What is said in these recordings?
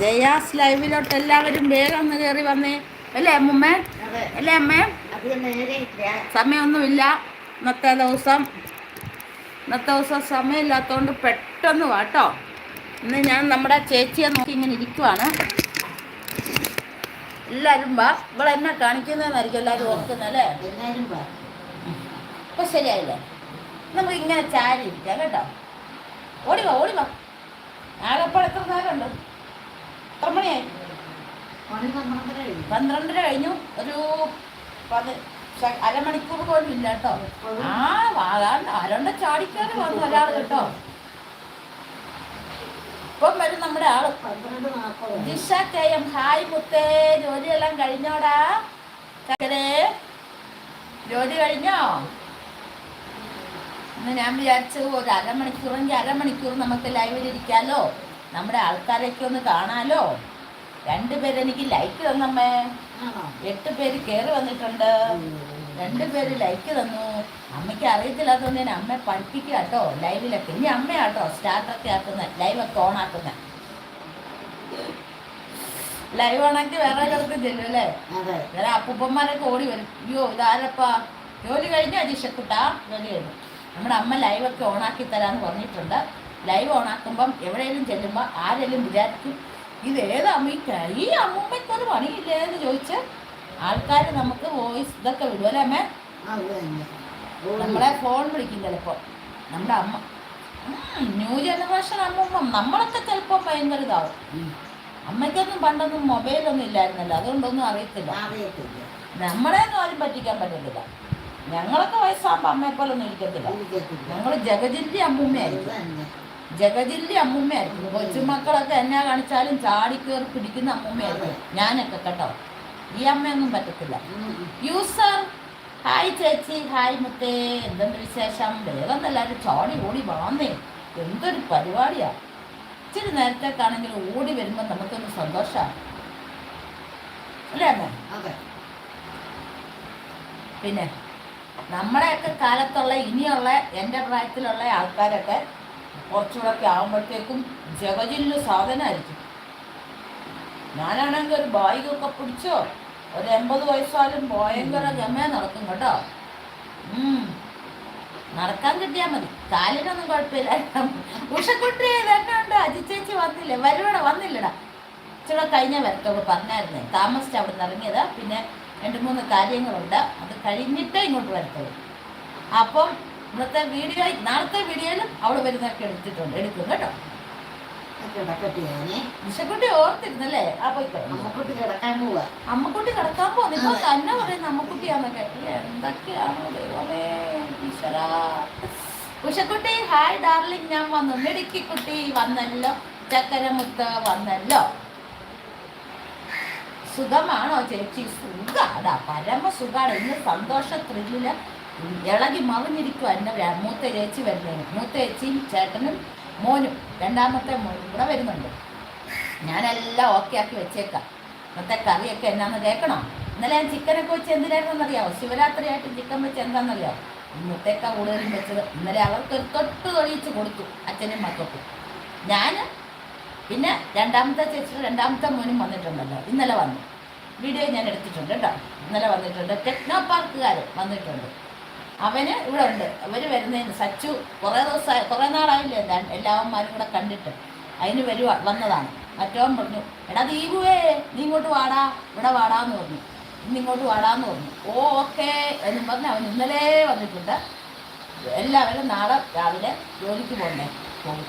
ജയാസ് ലൈവിലോട്ട് എല്ലാവരും വേഗം ഒന്ന് കയറി വന്നേ. അല്ലേ അമ്മൂമ്മേ? അല്ലേ അമ്മേ? സമയമൊന്നുമില്ല. ഇന്നത്തെ ദിവസം ഇന്നത്തെ ദിവസം സമയമില്ലാത്തതുകൊണ്ട് പെട്ടെന്ന് വാട്ടോ ഇന്ന് ഞാൻ നമ്മുടെ ചേച്ചിയെ നോക്കി ഇങ്ങനെ ഇരിക്കുവാണ്. എല്ലാവരും വാ. ഇവിടെ എന്നെ കാണിക്കുന്നതെന്നായിരിക്കും എല്ലാവരും ഓർക്കുന്നത് അല്ലേ? എല്ലാവരും വാ. ഇപ്പൊ ശരിയായില്ലേ? നമുക്ക് ഇങ്ങനെ ചാരി ഇരിക്കാം കേട്ടോ. ഓടി വാ ഓടി വാ. ആകെപ്പോൾ എത്ര നേരമുണ്ട്? എത്ര മണിയായി? മണി പന്ത്രണ്ടര കഴിഞ്ഞു. ഒരു പത് അരമണിക്കൂർ പോലും ഇല്ല കേട്ടോ ആ വാകാണ്ട് ആരോണ്ട ചാടിക്കാതെ വന്നു ഒരാൾ കേട്ടോ. ഇപ്പം വരും നമ്മുടെ ആൾ. ദിശ കെ എം. ഹായ് മുത്തേ. ജോലിയെല്ലാം കഴിഞ്ഞോടാ? കരേ ജോലി കഴിഞ്ഞോ? ഇന്ന് ഞാൻ വിചാരിച്ചു ഒരു അരമണിക്കൂറെങ്കിൽ അരമണിക്കൂർ നമുക്ക് ലൈവിൽ ഇരിക്കാലോ നമ്മുടെ ആൾക്കാരെയൊക്കെ ഒന്ന് കാണാലോ? രണ്ടുപേരെനിക്ക് ലൈക്ക് തന്നമ്മേ. എട്ട് പേര് കയറി വന്നിട്ടുണ്ട്. രണ്ടുപേര് ലൈക്ക് തന്നു. അമ്മയ്ക്ക് അറിയത്തില്ലാത്തതുകൊണ്ട് ഞാൻ അമ്മയെ പഠിപ്പിക്കുക കേട്ടോ ലൈവിലൊക്കെ ഇനി അമ്മയാട്ടോ സ്റ്റാർട്ടൊക്കെ ആക്കുന്നത് ലൈവൊക്കെ ഓൺ ആക്കുന്നത് ലൈവ് ആണെങ്കിൽ വേറെ കിടക്കും ചെല്ലും അല്ലേ? വേറെ അപ്പൂപ്പന്മാരൊക്കെ ഓടി വരും. അയ്യോ ഇതാരപ്പാ? ജോലി കഴിഞ്ഞ അജീഷക്കുട്ടാ? ജോലി കഴിഞ്ഞു. നമ്മുടെ അമ്മ ലൈവൊക്കെ ഓണാക്കി തരാന്ന് പറഞ്ഞിട്ടുണ്ട്. ലൈവ് ഓണാക്കുമ്പം എവിടെയെങ്കിലും ചെല്ലുമ്പോൾ ആരെങ്കിലും വിചാരിക്കും ഇത് ഏത് അമ്മയ്ക്ക് ഈ ക- ഒരു പണിയില്ലേ എന്ന് ചോദിച്ച് ആൾക്കാർ നമുക്ക് വോയിസ് ഇതൊക്കെ വിടും അല്ലേ അമ്മേ? നമ്മളെ ഫോൺ വിളിക്കും ചിലപ്പോൾ നമ്മുടെ അമ്മ. ന്യൂ ജനറേഷൻ അമ്മൂമ്മ. നമ്മളൊക്കെ ചിലപ്പോൾ ഭയങ്കര ഇതാവും. അമ്മയ്ക്കൊന്നും പണ്ടൊന്നും മൊബൈലൊന്നും ഇല്ലായിരുന്നല്ലോ. അതുകൊണ്ടൊന്നും അറിയത്തില്ല. അറിയത്തില്ല. നമ്മളെയൊന്നും ആരും പറ്റിക്കാൻ പറ്റത്തില്ല. ഞങ്ങളൊക്കെ വയസ്സാകുമ്പോൾ അമ്മയെ പോലെ ഒന്നും ഇരിക്കത്തില്ല. ഞങ്ങൾ ജഗജിന്റെ അമ്മൂമ്മയായിരുന്നു അമ്മൂമ്മയായിരിക്കും ജഗജില്ലി അമ്മൂമ്മയായിരിക്കും. കൊച്ചുമക്കളൊക്കെ എന്നെ കാണിച്ചാലും ചാടിക്കേറി പിടിക്കുന്ന അമ്മൂമ്മയായിരിക്കും ഞാനൊക്കെ കേട്ടോ. ഈ അമ്മയൊന്നും പറ്റത്തില്ല. യൂസർ ഹായ് ചേച്ചി. ഹായ് മുത്തേ. എന്തുണ്ട് വിശേഷം? വേഗം എല്ലാവരും ചാടി ഓടി വാന്നേ. എന്തൊരു പരിപാടിയാ. ഇച്ചിരി നേരത്തേക്കാണെങ്കിൽ ഓടി വരുമ്പോൾ നമുക്കൊന്ന് സന്തോഷമാണ് അല്ലേ അമ്മ? അതെ. പിന്നെ നമ്മളെയൊക്കെ കാലത്തുള്ള ഇനിയുള്ള എന്റെ പ്രായത്തിലുള്ള ആൾക്കാരൊക്കെ കുറച്ചുകൂടെ ആകുമ്പോഴത്തേക്കും ജഗജില്ലു സാധനമായിരിക്കും. ഞാനാണെങ്കിൽ ഒരു ബായികൊക്കെ പിടിച്ചോ? ഒരു എൺപത് വയസ്സാലും ഭയങ്കര ഗമേ നടക്കും കേട്ടോ. നടക്കാൻ കിട്ടിയാൽ മതി. കാലിനൊന്നും കുഴപ്പമില്ല. ഉഷക്കുട്ടി വരണുണ്ട് അജിച്ചേച്ചി വന്നില്ലേ? വരുവട വന്നില്ലടാ. ഇച്ചിരി കഴിഞ്ഞ വരത്തോട് പറഞ്ഞായിരുന്നേ. താമസിച്ച് അവിടെ നിന്ന് ഇറങ്ങിയതാ. പിന്നെ രണ്ട് മൂന്ന് കാര്യങ്ങളുണ്ട്. അത് കഴിഞ്ഞിട്ടേ ഇങ്ങോട്ട് വരത്തുള്ളൂ. അപ്പം ഇന്നത്തെ വീഡിയോ നാളത്തെ വീഡിയോയിലും അവൾ വരുന്നൊക്കെ എടുത്തിട്ടുണ്ട്. എടുക്കും കേട്ടോ. ഉഷക്കുട്ടി ഓർത്തിരുന്നല്ലേ? ആ പോയിക്കോ അമ്മക്കുട്ടി കിടക്കാൻ പോവാ. അമ്മക്കുട്ടി കിടക്കാൻ പോകുന്നു നിങ്ങൾ തന്നെ പറയുന്ന അമ്മക്കുട്ടിയാന്നൊക്കെ. എന്തൊക്കെയാണോ ദൈവമേ ഈശ്വരാ. ഉഷക്കുട്ടി ഹായ് ഡാർലിംഗ് ഞാൻ വന്നു. മിടുക്കിക്കുട്ടി വന്നല്ലോ. ചക്കരമുത്ത് വന്നല്ലോ. സുഖമാണോ ചേച്ചി? സുഖാടാ പരമ സുഖാടാ ഇന്ന് സന്തോഷ ത്രില്ലിൽ ഇളകി മറിഞ്ഞിരിക്കും എന്നെ മൂത്ത ചേച്ചി വരുന്നതിന്. മൂത്ത ചേച്ചിയും ചേട്ടനും മോനും രണ്ടാമത്തെ മോനും കൂടെ വരുന്നുണ്ട്. ഞാനെല്ലാം ഓക്കെ ആക്കി വെച്ചേക്കാം. ഇന്നത്തെ കറിയൊക്കെ എന്നാന്ന് കേൾക്കണോ? ഇന്നലെ ഞാൻ ചിക്കനൊക്കെ വെച്ച് എന്തിനായിരുന്നെന്നറിയാമോ ശിവരാത്രി ആയിട്ട് ചിക്കൻ വെച്ച് എന്താണെന്നറിയാമോ ഇന്നത്തേക്കാ കൂടുതലും വെച്ചത്. ഇന്നലെ അവർക്ക് ഒരു തൊട്ട് തൊഴിച്ച് കൊടുത്തു അച്ഛനും മക്കൾക്കും. ഞാൻ പിന്നെ രണ്ടാമത്തെ ചേച്ചി രണ്ടാമത്തെ മോനും വന്നിട്ടുണ്ടല്ലോ. ഇന്നലെ വന്നു. വീഡിയോ ഞാൻ എടുത്തിട്ടുണ്ട് കേട്ടോ. ഇന്നലെ വന്നിട്ടുണ്ട്. ടെക്നോ പാർക്കുകാർ വന്നിട്ടുണ്ട്. അവന് ഇവിടെ ഉണ്ട്. അവർ വരുന്നതിന് സച്ചു കുറേ ദിവസമായി കുറേ നാളായില്ലേ ഞാൻ എല്ലാവന്മാരും കൂടെ കണ്ടിട്ട്. അതിന് വരുവ വന്നതാണ്. മറ്റവൻ പറഞ്ഞു എടാ ദീപുവേ നീ ഇങ്ങോട്ട് വാടാ ഇവിടെ വാടാന്ന് പറഞ്ഞു. ഇന്ന് ഇങ്ങോട്ട് വാടാന്ന് പറഞ്ഞു. ഓ ഓക്കെ എന്നും പറഞ്ഞ് അവൻ ഇന്നലെ വന്നിട്ടുണ്ട്. എല്ലാവരും നാളെ രാവിലെ ജോലിക്ക് പോകണ്ടേ പോകും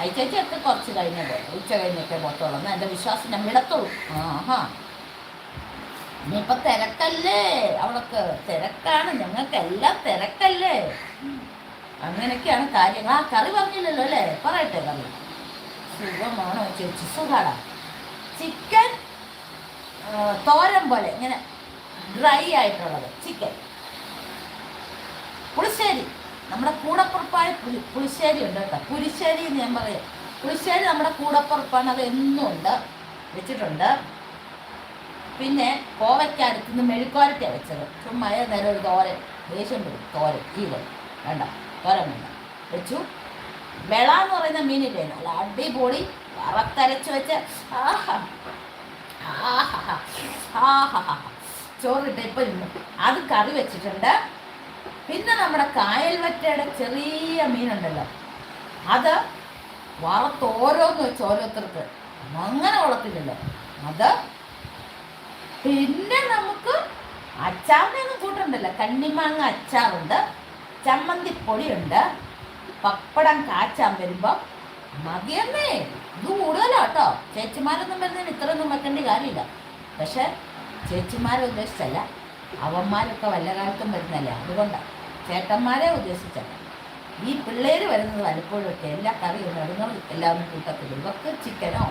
അയച്ചേച്ചൊക്കെ കുറച്ച് കഴിഞ്ഞേ പോലെ ഉച്ച കഴിഞ്ഞൊക്കെ പോത്തോളൂ എന്റെ വിശ്വാസം ഞാൻ വിടത്തുള്ളൂ. ആഹാ. ഇനിയിപ്പൊ തിരക്കല്ലേ? അവൾക്ക് തിരക്കാണ്. ഞങ്ങൾക്കെല്ലാം തിരക്കല്ലേ? അങ്ങനെയൊക്കെയാണ് കാര്യങ്ങൾ. ആ കറി പറഞ്ഞില്ലല്ലോ അല്ലേ? പറയട്ടെ കറി. സുഖമാണോ? ചേച്ചി സുഖാടാ ചിക്കൻ തോരൻ പോലെ ഇങ്ങനെ ഡ്രൈ ആയിട്ടുള്ളത്. ചിക്കൻ. പുളിശ്ശേരി. നമ്മുടെ കൂടപ്പുറപ്പായ പുളി പുളിശ്ശേരി ഉണ്ട് കേട്ടോ. പുലിശ്ശേരി എന്ന് ഞാൻ പറയാം. പുളിശ്ശേരി നമ്മുടെ കൂടപ്പുറപ്പാണ്. അത് എന്നും ഉണ്ട്. വെച്ചിട്ടുണ്ട്. പിന്നെ കോവയ്ക്കടുത്ത് നിന്ന് മെഴുക്കോരട്ടിയാണ് വെച്ചത്. ചുമ്മാ നേരം ഒരു തോരൻ ദേഷ്യം വരും. തോരൻ വരും വേണ്ട തോരൻ വേണ്ട. വെച്ചു. വെള എന്ന് പറയുന്ന മീനില്ലേ? നല്ല അടിപൊളി വറത്തരച്ച് വെച്ച് ആഹാ. ആഹാ. ആഹാ. ചോറിട്ട് ഇപ്പം ഇന്ന് അത് കറി വെച്ചിട്ടുണ്ട്. പിന്നെ നമ്മുടെ കായൽ വറ്റയുടെ ചെറിയ മീനുണ്ടല്ലോ. അത് വറുത്ത് ഓരോന്ന് വെച്ച് ഓരോരുത്തർക്ക്. അങ്ങനെ വളർത്തില്ലല്ലോ. അത് പിന്നെ നമുക്ക് അച്ചാറിനെ ഒന്നും കൂട്ടുണ്ടല്ലോ. കണ്ണിമാങ്ങ അച്ചാറുണ്ട് ചമ്മന്തി പൊടിയുണ്ട് പപ്പടം കാച്ചാൻ വരുമ്പോൾ മതിയമ്മേ ഇത് കൂടുതലാ കേട്ടോ ചേച്ചിമാരൊന്നും വരുന്നതിന് ഇത്രയൊന്നും വെക്കേണ്ട കാര്യമില്ല. പക്ഷെ ചേച്ചിമാരെ ഉദ്ദേശിച്ചല്ല അവന്മാരൊക്കെ വല്ല കാലത്തും വരുന്നല്ലേ? അതുകൊണ്ടാണ് ചേട്ടന്മാരെ ഉദ്ദേശിച്ചല്ല. ഈ പിള്ളേർ വരുന്നത് വല്ലപ്പോഴൊക്കെ എല്ലാ കറിയും നടുങ്ങൾ എല്ലാവരും കൂട്ടത്തിലും. ഇവർക്ക് ചിക്കനോ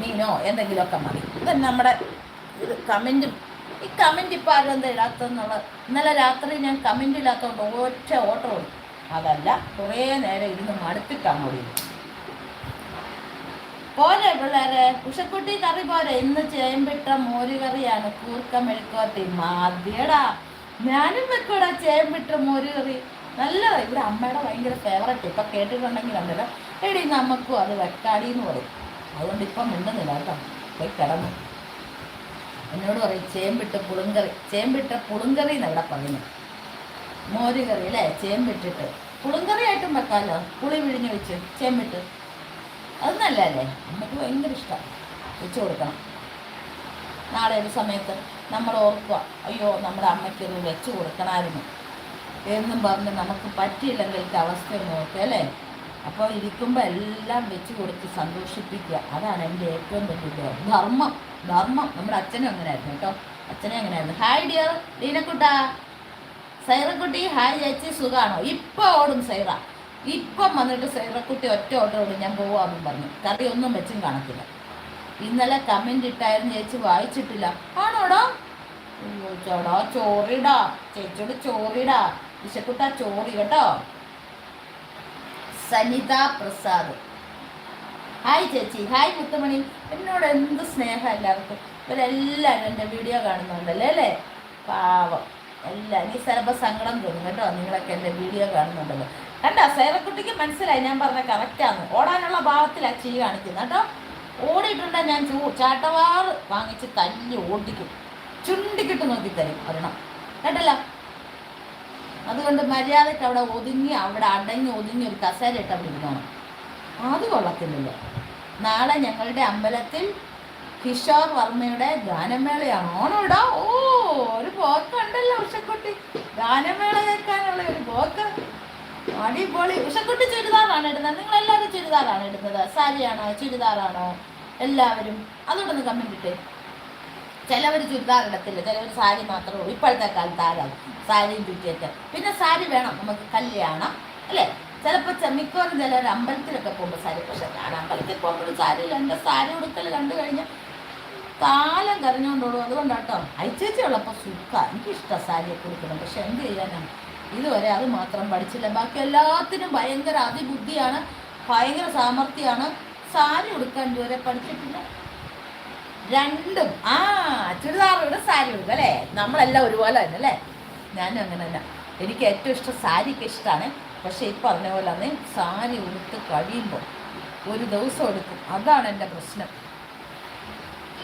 മീനോ എന്തെങ്കിലുമൊക്കെ മതി. ഇത് നമ്മുടെ ഇത് കമന്റും ഈ കമന്റ് ഇപ്പോൾ ആരും എന്താ ഇന്നലെ രാത്രി ഞാൻ കമന്റ് ഇല്ലാത്തതുകൊണ്ട് ഒറ്റ ഓട്ടം ഓടി അതല്ല കുറേ നേരം ഇരുന്ന് മടുത്തിട്ടാണ് മുടി പോരെ പിള്ളേരെ ഉഷക്കുട്ടി കറി പോരെ. ഇന്ന് ചേമ്പിട്ട മോര് കറിയാണ് കൂർക്ക മെഴുക്കോത്തി മതിയടാ. ഞാനും വെക്കൂടാ ചേമ്പിട്ട മോര് കറി. നല്ല ഇവിടെ അമ്മയുടെ ഭയങ്കര ഫേവററ്റ് ഇപ്പം കേട്ടിട്ടുണ്ടെങ്കിൽ അന്നേരം എടി നമുക്കും അത് വെക്കാടി എന്ന് പറയും. അതുകൊണ്ട് ഇപ്പം മിണ്ടുന്നില്ല കേട്ടോ. പോയി കിടന്നു. എന്നോട് പറയും ചേമ്പിട്ട് പുളുങ്കറി ചേമ്പിട്ട പുളുങ്കറി എന്ന് ഇവിടെ പറയുന്നത് മോര് കറി അല്ലേ? ചേമ്പിട്ടിട്ട്. പുളുങ്കറി ആയിട്ടും വെക്കാമല്ലോ പുളി വിഴിഞ്ഞ് വെച്ച് ചേമ്പിട്ട്. അത് നല്ലതല്ലേ? നമുക്ക് ഭയങ്കര ഇഷ്ടമാണ് വെച്ച് കൊടുക്കണം. നാളെ ഒരു സമയത്ത് നമ്മൾ ഓർക്കുക അയ്യോ നമ്മുടെ അമ്മയ്ക്ക് ഇത് വെച്ച് കൊടുക്കണമായിരുന്നു. എന്നും പറഞ്ഞ് നമുക്ക് പറ്റിയില്ലെങ്കിലത്തെ അവസ്ഥയൊന്നും നോക്കുക അല്ലേ? അപ്പോൾ ഇരിക്കുമ്പോൾ എല്ലാം വെച്ച് കൊടുത്ത് സന്തോഷിപ്പിക്കുക. അതാണ് എന്റെ ഏറ്റവും വലിയ ധർമ്മം ധർമ്മം. നമ്മുടെ അച്ഛനും അങ്ങനെയായിരുന്നു കേട്ടോ. അച്ഛനും അങ്ങനെയായിരുന്നു. ഹായ് ഡിയർ ലീനക്കുട്ടാ. സൈറക്കുട്ടി ഹായ് ചേച്ചി. സുഖാണോ? ഇപ്പൊ ഓടും സൈറ. ഇപ്പം വന്നിട്ട് സൈറക്കുട്ടി ഒറ്റ ഓട്ടം ഓടും ഞാൻ പോവാന്നും പറഞ്ഞു. കറി ഒന്നും വെച്ചും കാണത്തില്ല. ഇന്നലെ കമന്റ് ഇട്ടായിരുന്നു ചേച്ചി വായിച്ചിട്ടില്ല. ആണോടോ? ചേടാ ചോറിടാ. ചേച്ചിയോട് ചോറിടാ. വിശക്കുട്ട ചോറി കേട്ടോ. സനിത പ്രസാദ്. ഹായ് ചേച്ചി. ഹായ് മുത്തമണി. എന്നോട് എന്ത് സ്നേഹം എല്ലാവർക്കും. ഇവരെല്ലാവരും എന്റെ വീഡിയോ കാണുന്നുണ്ടല്ലേ അല്ലേ? പാവം. എല്ലാം നീ ചിലപ്പോൾ സങ്കടം തോന്നും കേട്ടോ നിങ്ങളൊക്കെ എന്റെ വീഡിയോ കാണുന്നുണ്ടല്ലോ. കണ്ട സേവക്കുട്ടിക്ക് മനസ്സിലായി ഞാൻ പറഞ്ഞ കറക്റ്റാന്ന് ഓടാനുള്ള ഭാവത്തിലാണ് ചീ കാണിക്കുന്നത് കേട്ടോ. ഓടിയിട്ടുണ്ടെ ഞാൻ ചൂ ചാട്ടവാറ് വാങ്ങിച്ച് തല്ലി ഓടിക്കും. ചുണ്ടിക്കിട്ട് നോക്കി തരും ഒരെണ്ണം. കേട്ടല്ലോ? അതുകൊണ്ട് മര്യാദയ്ക്ക് അവിടെ ഒതുങ്ങി അവിടെ അടങ്ങി ഒതുങ്ങി ഒരു കസേര ഇട്ട് അവിടെ ഇരുന്നോണം. അത് കൊള്ളത്തില്ലല്ലോ. നാളെ ഞങ്ങളുടെ അമ്പലത്തിൽ കിഷോർ വർമ്മയുടെ ഗാനമേളയാണ്. ഓണോടാ ഓ ഒരു പോക്കുണ്ടല്ലോ ഉഷക്കുട്ടി. ഗാനമേള കേൾക്കാനുള്ള ഒരു പോക്ക്. അടിപൊളി. ഉഷക്കുട്ടി ചുരിദാറാണ് ഇടുന്നത്. നിങ്ങൾ എല്ലാവരും ചുരിദാറാണ് ഇടുന്നത്. സാരിയാണോ ചുരിദാറാണോ? എല്ലാവരും അതുകൊണ്ടൊന്ന് കമന്റ് ഇട്ടേ. ചിലവർ ചുരിദാർ ഇടത്തില്ല. ചിലവർ സാരി മാത്രമേ ഉള്ളൂ. ഇപ്പോഴത്തെ കാലത്ത് ആരാണ് സാരിയും ചുറ്റിയിട്ട്. പിന്നെ സാരി വേണം നമുക്ക് കല്യാണം അല്ലേ? ചിലപ്പോൾ മിക്കവാറും ചിലർ അമ്പലത്തിലൊക്കെ പോകുമ്പോൾ സാരി പക്ഷെ ഞാൻ അമ്പലത്തിൽ പോകുമ്പോൾ സാരി രണ്ട് സാരി ഉടുക്കൽ കണ്ടു കഴിഞ്ഞാൽ കാലം കരഞ്ഞുകൊണ്ടോടും അതുകൊണ്ടാട്ടോ അയച്ചേച്ചി ഉള്ളപ്പോൾ സുഖ. എനിക്കിഷ്ടം സാരിയൊക്കെ ഉടുക്കണം പക്ഷെ എന്ത് ചെയ്യാനാണ് ഇതുവരെ അത് മാത്രം പഠിച്ചില്ല. ബാക്കി എല്ലാത്തിനും ഭയങ്കര അതിബുദ്ധിയാണ് ഭയങ്കര സാമർഥ്യമാണ് സാരി ഉടുക്കാൻ ഇതുവരെ പഠിച്ചിട്ടില്ല. രണ്ടും. ആ ചുരിദാർ സാരി ഉടുക്കും അല്ലേ? നമ്മളെല്ലാം ഒരുപോലെ തന്നെ അല്ലേ? ഞാനും അങ്ങനെ തന്നെ എനിക്ക് ഏറ്റവും ഇഷ്ടം സാരിക്ക് ഇഷ്ടമാണ് പക്ഷേ ഈ പറഞ്ഞ പോലെ അന്ന് സാരി ഉടുത്ത് കഴിയുമ്പോൾ ഒരു ദിവസം എടുക്കും. അതാണ് എന്റെ പ്രശ്നം.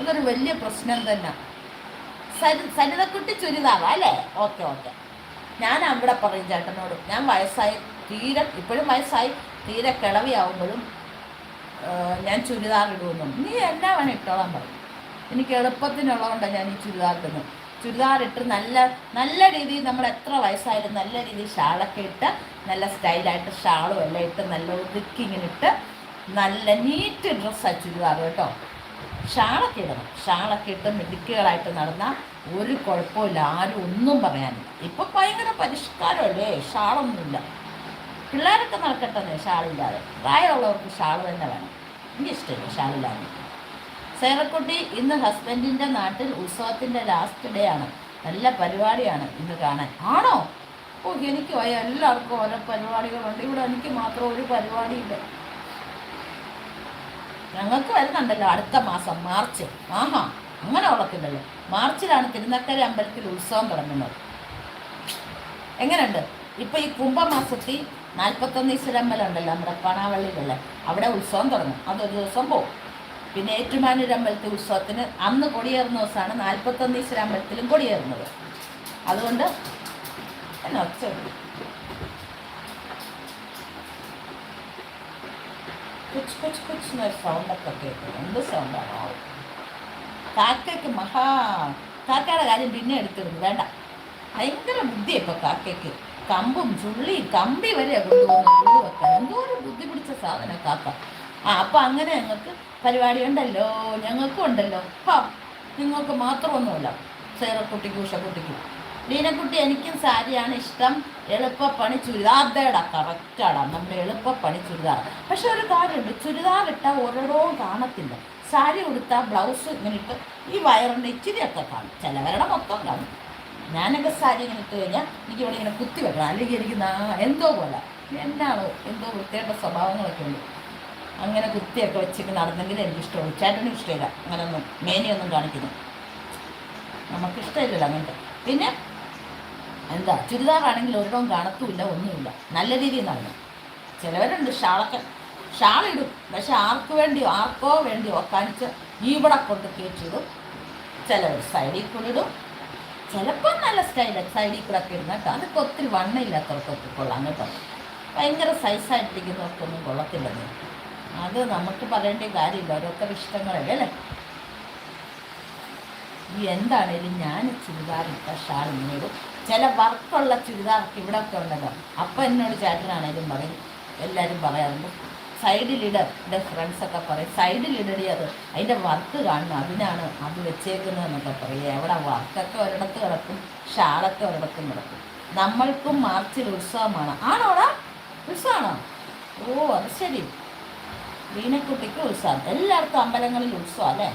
ഇതൊരു വലിയ പ്രശ്നം തന്നെ. സരി സരിതക്കുട്ടി ചുരിദാറാ അല്ലേ? Okay okay. ഞാൻ അവിടെ പറയും ചേട്ടനോട് ഞാൻ വയസ്സായി തീരെ ഇപ്പോഴും വയസ്സായി തീരെ കിളവിയാവുമ്പോഴും ഞാൻ ചുരിദാർ ഇടുമെന്നും. നീ എന്നാ വേണം ഇട്ടോളാൻ പറയും. എനിക്ക് എളുപ്പത്തിനുള്ളതുകൊണ്ടാണ് ഞാൻ ഈ ചുരിദാർ ഇടുന്നത്. ചുരിദാർ ഇട്ട് നല്ല നല്ല രീതിയിൽ നമ്മൾ എത്ര വയസ്സായാലും നല്ല രീതിയിൽ ഷാളൊക്കെ ഇട്ട് നല്ല സ്റ്റൈലായിട്ട് ഷാളും എല്ലാം ഇട്ട് നല്ല ഒതുക്കി ഇങ്ങനെ ഇട്ട് നല്ല നീറ്റ് ഡ്രസ്സാണ് ചുരിദാർ കേട്ടോ. ഷാളൊക്കെ ഇടണം. ഷാളൊക്കെ ഇട്ട് മിടുക്കുകളായിട്ട് നടന്നാൽ ഒരു കുഴപ്പമില്ല ആരും ഒന്നും പറയാനില്ല. ഇപ്പം ഭയങ്കര പരിഷ്കാരമല്ലേ? ഷാളൊന്നുമില്ല. പിള്ളേരൊക്കെ നടക്കട്ടെ ഷാളില്ലാതെ. പ്രായമുള്ളവർക്ക് ഷാൾ തന്നെ വേണം. എനിക്കിഷ്ടമില്ല ഷാളില്ലാതെ. സേറക്കുട്ടി ഇന്ന് ഹസ്ബൻഡിന്റെ നാട്ടിൽ ഉത്സവത്തിന്റെ ലാസ്റ്റ് ഡേ ആണ്. നല്ല പരിപാടിയാണ് ഇന്ന് കാണാൻ. ആണോ? ഓ എനിക്ക് എല്ലാവർക്കും ഓരോ പരിപാടികളുണ്ട്. ഇവിടെ എനിക്ക് മാത്രം ഒരു പരിപാടിയില്ല. ഞങ്ങൾക്ക് വരുന്നുണ്ടല്ലോ അടുത്ത മാസം മാർച്ച്. ആഹാ അങ്ങനെ ഉള്ളത്തില്ലല്ലോ. മാർച്ചിലാണ് തിരുനക്കര അമ്പലത്തിൽ ഉത്സവം തുടങ്ങുന്നത്. എങ്ങനെയുണ്ട്? ഇപ്പൊ ഈ കുംഭമാസത്തിൽ നാൽപ്പത്തൊന്ന് ഈശ്വരമ്പലം ഉണ്ടല്ലോ നമ്മുടെ പണാവള്ളിയിലുള്ള. അവിടെ ഉത്സവം തുടങ്ങും. അതൊരു ദിവസം പോകും പിന്നെ ഏറ്റുമാനൂർ അമ്പലത്തെ ഉത്സവത്തിന് അന്ന് കൊടിയേറുന്ന ദിവസമാണ് നാൽപ്പത്തൊന്ന് ഈശ്വര അമ്പലത്തിലും കൊടിയേറുന്നത്. അതുകൊണ്ട് എന്നാ ഒച്ച? കുച്ച് കുച്ച് കുച്ച് എന്നൊരു സൗണ്ടൊക്കെ കേൾക്കും എന്ത് സൗണ്ടാണോ കാക്കയ്ക്ക് മഹാ കാക്കയുടെ കാര്യം പിന്നെ എടുത്തിരുന്നു വേണ്ട. ഭയങ്കര ബുദ്ധിയാണ് ഇപ്പൊ കാക്കയ്ക്ക്. കമ്പും ചുള്ളിയും കമ്പി വരെ കൊണ്ടുപോകുന്ന കൂട് വെക്കാൻ എന്തോ ഒരു ബുദ്ധി പിടിച്ച സാധനം കാക്ക. ആ അപ്പൊ അങ്ങനെ ഞങ്ങൾക്ക് പരിപാടി ഉണ്ടല്ലോ ഞങ്ങൾക്കും ഉണ്ടല്ലോ. ഹാ നിങ്ങൾക്ക് മാത്രമൊന്നുമില്ല. സേറക്കുട്ടിക്കും ഉഷക്കുട്ടിക്കും ലീനക്കുട്ടി എനിക്കും സാരിയാണ് ഇഷ്ടം. എളുപ്പപ്പണി ചുരിദാർ. അതേടാ കറക്റ്റാടാ നമ്മുടെ എളുപ്പപ്പണി ചുരിദാർ. പക്ഷെ ഒരു കാര്യമുണ്ട് ചുരിദാർ ഇട്ടാൽ ഓരോ കാണത്തില്ല. സാരി ഉടുത്താൽ ബ്ലൗസ് ഇങ്ങനെ ഇട്ട് ഈ വയറിന്റെ ഇച്ചിരിയൊക്കെ കാണും. ചിലവരുടെ മൊത്തം കാണും. ഞാനൊക്കെ സാരി ഇങ്ങനെ ഇട്ട് കഴിഞ്ഞാൽ എനിക്ക് ഇവിടെ ഇങ്ങനെ കുത്തി വെക്കണം. അല്ലെങ്കിൽ എനിക്ക് എന്തോ പോലെ. എന്നാണോ എന്തോ വൃത്തിയുടെ സ്വഭാവങ്ങളൊക്കെ ഉണ്ട്. അങ്ങനെ കുത്തിയൊക്കെ വെച്ചിട്ട് നടന്നെങ്കിൽ എനിക്ക് ഇഷ്ടമുള്ളൂ ചേട്ടനും ഇഷ്ടമില്ല. അങ്ങനെയൊന്നും മേനിയൊന്നും കാണിക്കുന്നു നമുക്കിഷ്ടമില്ലല്ലോ അങ്ങനത്തെ. പിന്നെ എന്താ ചുരിദാറാണെങ്കിൽ ഒരിടവും കാണത്തുമില്ല ഒന്നുമില്ല. നല്ല രീതിയിൽ നടന്നു. ചിലവരുണ്ട് ഷാളൊക്കെ. ഷാളിടും. പക്ഷെ ആർക്ക് വേണ്ടിയോ ആർക്കോ വേണ്ടിയോ കാണിച്ച് ഇവിടെ കൊണ്ട് കയറ്റിയിടും. ചിലവർ സൈഡിൽ കൂടെ ഇടും. ചിലപ്പോൾ നല്ല സ്റ്റൈലാണ് സൈഡിൽ കൂടെ ഒക്കെ ഇടുന്ന കേട്ടോ. അതൊക്കെ ഒത്തിരി വണ്ണയില്ലാത്തവർക്കൊക്കെ കൊള്ളാം കേട്ടോ. ഭയങ്കര സൈസായിട്ടിരിക്കുന്നവർക്കൊന്നും കൊള്ളത്തില്ലെന്ന്. അത് നമുക്ക് പറയേണ്ട കാര്യമില്ല. ഓരോരുത്തർ ഇഷ്ടങ്ങളല്ലേ അല്ലേ? ഈ എന്താണേലും ഞാൻ ചുരിദാർ ഇട്ട ഷാൾ ഇങ്ങനെ ഇടും. ചില വർക്കുള്ള ചുരിദാർക്ക് ഇവിടെ ഒക്കെ ഉണ്ടല്ലോ. അപ്പം എന്നോട് ചേട്ടനാണേലും പറയും എല്ലാവരും പറയാറുണ്ട് സൈഡിലിട. എന്റെ ഫ്രണ്ട്സൊക്കെ പറയും സൈഡിലിടടി അത്. അതിന്റെ വർക്ക് കാണണം. അതിനാണ് അത് വെച്ചേക്കുന്നതെന്നൊക്കെ പറയുക എവിടെ വർക്കൊക്കെ ഒരിടത്ത് കിടക്കും ഷാളൊക്കെ ഒരിടത്തും കിടക്കും. നമ്മൾക്കും മാർച്ചിൽ ഉത്സവമാണ്. ആണോടാ ഉത്സവമാണോ? ഓ അത് ശരി. വീണക്കുട്ടിക്ക് ഉത്സവം. എല്ലായിടത്തും അമ്പലങ്ങളിൽ ഉത്സവം അല്ലേ?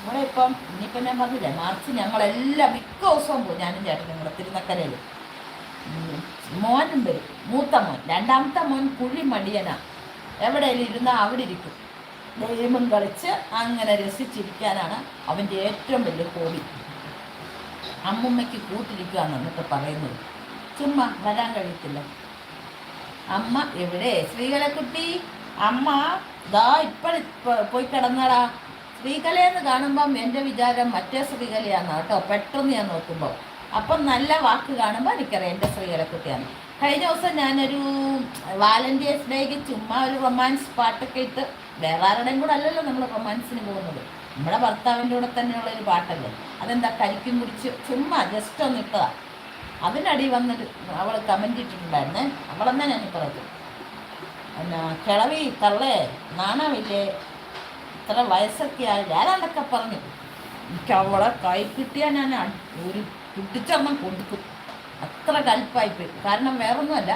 ഇവിടെ ഇപ്പം ഇനിയിപ്പം ഞാൻ പറഞ്ഞില്ലേ മാർച്ച് ഞങ്ങളെല്ലാം മിക്ക ദിവസവും പോകും ഞാനും ചേട്ടനും കൂടെ തിരുനക്കരയിൽ. മോനും വരും മൂത്ത മോൻ. രണ്ടാമത്തെ മോൻ കുഴി മടിയനാ. എവിടെയെങ്കിലും ഇരുന്നാൽ അവിടെ ഇരിക്കും. ഗെയിമും കളിച്ച് അങ്ങനെ രസിച്ചിരിക്കാനാണ് അവന്റെ ഏറ്റവും വലിയ കോടി അമ്മുമ്മയ്ക്ക് കൂട്ടിരിക്കുക എന്നിട്ട് പറയുന്നത്. ചുമ്മാ വരാൻ കഴിയത്തില്ല. അമ്മ എവിടെ? ശ്രീകലക്കുട്ടി? അമ്മ ദാ ഇപ്പഴ് പോയി കിടന്നടാ. ശ്രീകലയെന്ന് കാണുമ്പം എന്റെ വിചാരം മറ്റേ ശ്രീകലയാണ് കേട്ടോ. പെട്ടെന്ന് ഞാൻ നോക്കുമ്പോൾ അപ്പം നല്ല വാക്ക് കാണുമ്പോൾ എനിക്കറിയാം എന്റെ ശ്രീകലക്കുട്ടിയാണ് കഴിഞ്ഞ ദിവസം ഞാനൊരു വാലന്റിയേഴ്സ് ഡേക്ക് ചുമ്മാ ഒരു റൊമാൻസ് പാട്ടൊക്കെ ഇട്ട് വേറെ ആരുടെയും കൂടെ അല്ലല്ലോ നമ്മൾ റൊമാൻസിന് പോകുന്നത്. നമ്മുടെ ഭർത്താവിന്റെ കൂടെ തന്നെയുള്ള ഒരു പാട്ടല്ലേ. അതെന്താ കരിക്കും കുടിച്ച് ചുമ്മാ ജസ്റ്റ് ഒന്ന് ഇട്ടതാ. അതിനടി വന്നിട്ട് അവൾ കമന്റ് ഇട്ടിട്ടുണ്ടായിരുന്നേ. അവളെന്നാ ഞാൻ പറയുന്നത് എന്നാ കിളവി തള്ളേ നാണമില്ലേ? ഇത്ര വയസ്സൊക്കെ ആയി ആരാണ്ടൊക്കെ പറഞ്ഞു. എനിക്ക് അവളെ കൈ കിട്ടിയാൽ ഞാൻ ഒരു കുട്ടിച്ചെണ്ണം കൊടുക്കും. അത്ര കൽപ്പായിപ്പോയി കാരണം വേറൊന്നുമല്ല